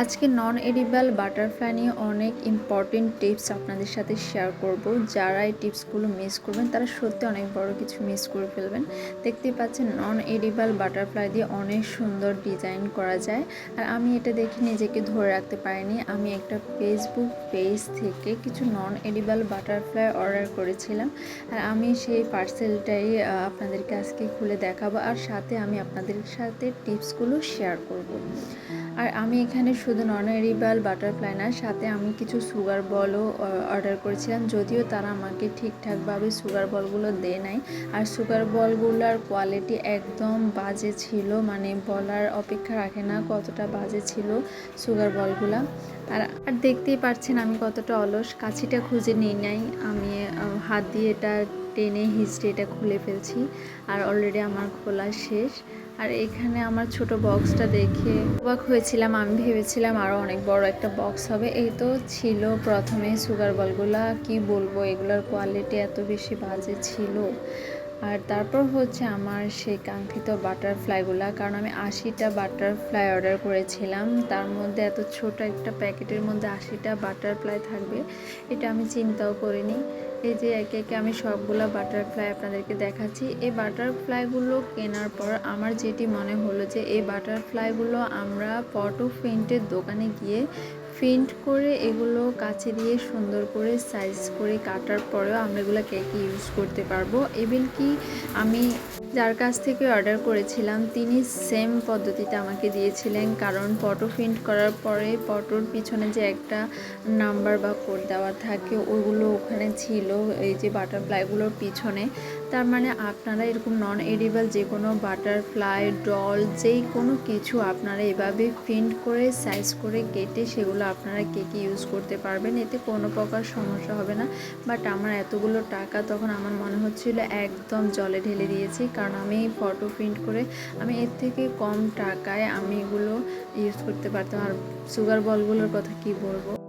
আজকে নন edible butterfly নিয়ে অনেক ইম্পর্টেন্ট টিপস আপনাদের সাথে শেয়ার করব। যারা এই টিপসগুলো মিস করবেন, তারা সত্যি অনেক বড় কিছু মিস করে ফেলবেন। দেখতেই পাচ্ছেন, নন এডিবল বাটারফ্লাই দিয়ে অনেক সুন্দর ডিজাইন করা যায়। আর আমি এটা দেখে নিজেকে ধরে রাখতে পারিনি। আমি একটা ফেসবুক পেজ থেকে কিছু নন এডিবল বাটারফ্লাই অর্ডার করেছিলাম। আর আমি সেই পার্সেলটাই আপনাদেরকে আজকে খুলে দেখাবো। আর সাথে আমি আপনাদের সাথে টিপসগুলো শেয়ার করব। আর আমি এখানে শুধু নন এরিবাল বাটারফ্লাই না, সাথে আমি কিছু সুগার বলও অর্ডার করেছিলাম। যদিও তারা আমাকে ঠিকঠাকভাবে সুগার বলগুলো দেয় নাই। আর সুগার বলগুলোর কোয়ালিটি একদম বাজে ছিল মানে বলার অপেক্ষা রাখে না কতটা বাজে ছিল সুগার বলগুলো। আর আর দেখতেই পাচ্ছেন আমি কতটা অলস, কাছিটা খুঁজে নিই নাই। আমি হাত দিয়ে এটা টেনে হিস্ট্রি এটা খুলে ফেলছি। আর অলরেডি আমার খোলা শেষ। আর এখানে আমার ছোট বক্সটা দেখে অবাক হয়েছিলাম। আমি ভেবেছিলাম আরও অনেক বড় একটা বক্স হবে। এই তো ছিল প্রথমে সুগার বলগুলা কি বলব, এগুলোর কোয়ালিটি এত বেশি বাজে ছিল। আর তারপর হচ্ছে আমার সেই কাঙ্ক্ষিত বাটারফ্লাইগুলা কারণ আমি আশিটা বাটারফ্লাই অর্ডার করেছিলাম। তার মধ্যে এত ছোট একটা প্যাকেটের মধ্যে আশিটা বাটারফ্লাই থাকবে, এটা আমি চিন্তাও করিনি। এই যে একে একে আমি সবগুলো বাটারফ্লাই আপনাদেরকে দেখাচ্ছি। এই বাটারফ্লাইগুলো কেনার পর আমার যেটি মনে হলো যে, এই বাটারফ্লাইগুলো আমরা ফটো প্রিন্টের দোকানে গিয়ে প্রিন্ট করে এগুলো কাছে দিয়ে সুন্দর করে সাইজ করে কাটার পরেও আমরা এগুলো কেকে ইউজ করতে পারব। এবেল কি আমি যার কাছ থেকে অর্ডার করেছিলাম, তিনি সেম পদ্ধতিতে আমাকে দিয়েছিলেন। কারণ পটো প্রিন্ট করার পরে পটোর পিছনে যে একটা নাম্বার বা কোড দেওয়া থাকে, ওগুলো ওখানে ছিল, এই যে বাটারফ্লাইগুলোর পিছনে। তার মানে আপনারা এরকম নন এডিবল যে কোনো বাটারফ্লাই ডল যেই কোনো কিছু আপনারা এভাবে প্রিন্ট করে সাইজ করে কেটে সেগুলো আপনারা কেকে ইউজ করতে পারবেন, এতে কোনো প্রকার সমস্যা হবে না। বাট আমার এতগুলো টাকা তখন আমার মনে হচ্ছিল একদম জলে ঢেলে দিয়েছি, কারণ আমি ফটো প্রিন্ট করে আমি এর থেকে কম টাকায় আমি এগুলো ইউজ করতে পারতাম। আর সুগার বলগুলোর কথা কি বলব?